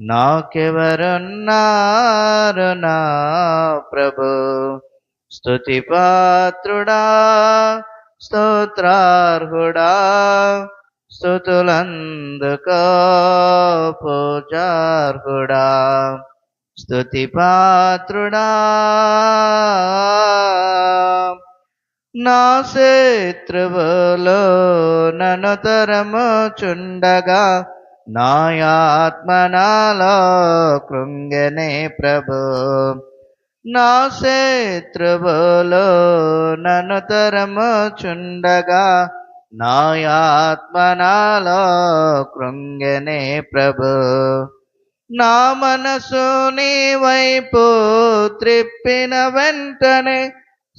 నాకెవరున్నారు నా ప్రభు? స్తుతి పాత్రుడా స్తోత్రార్హుడా స్థుతులందుకో పూజార్హుడా. స్థుతి పాత్రుడా నా శత్రువులో నన్ను తరముచుండగా నాయాత్మనాలో కృంగనే ప్రభు. నా శత్రువులో నన్ను తరముచుండగా నాయాత్మనాలో కృంగనే ప్రభు. నా మనసు నీ వైపు త్రిప్పిన వెంటనే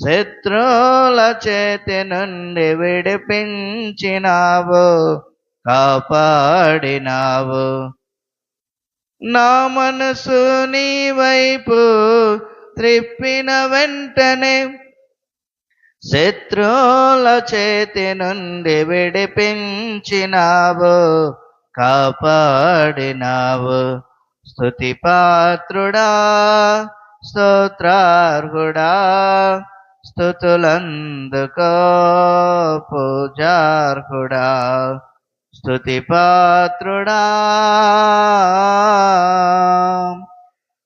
శత్రువుల చేతి నుండి విడిపించినావు. కాపాడినావు. నా మనసు నీ వైపు త్రిప్పిన వెంటనే శత్రువుల చేతి నుండి విడిపించినావు. కాపాడినావు. స్థుతి పాత్రుడా స్తోత్రార్హుడా స్థుతులందుకో పూజార్హుడా. స్తుతి పాత్రుడా.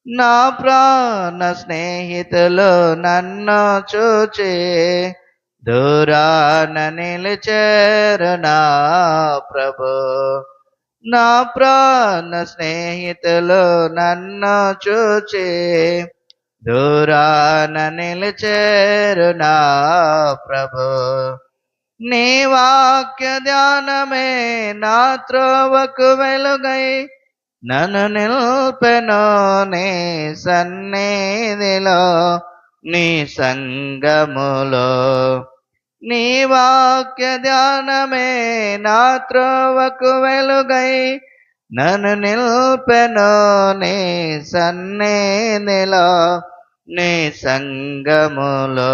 నా ప్రాణ స్నేహితులు నన్ను చూచి దూరాన నిలిచారు నా ప్రభు. నా ప్రాణ స్నేహితులు నన్ను చూచి దూరాన నిలిచారు నా ప్రభు. నీ వాక్య ధ్యానమే నా త్రోవకు వెలుగై. నన్ను నిల్పెను నీ సన్నిధిలో నీ సంగములో. నీ వాక్య ధ్యానమే నా త్రోవకు వెలుగై. నన్ను నిల్పెను నీ సన్నిధిలో నీ సంగములో.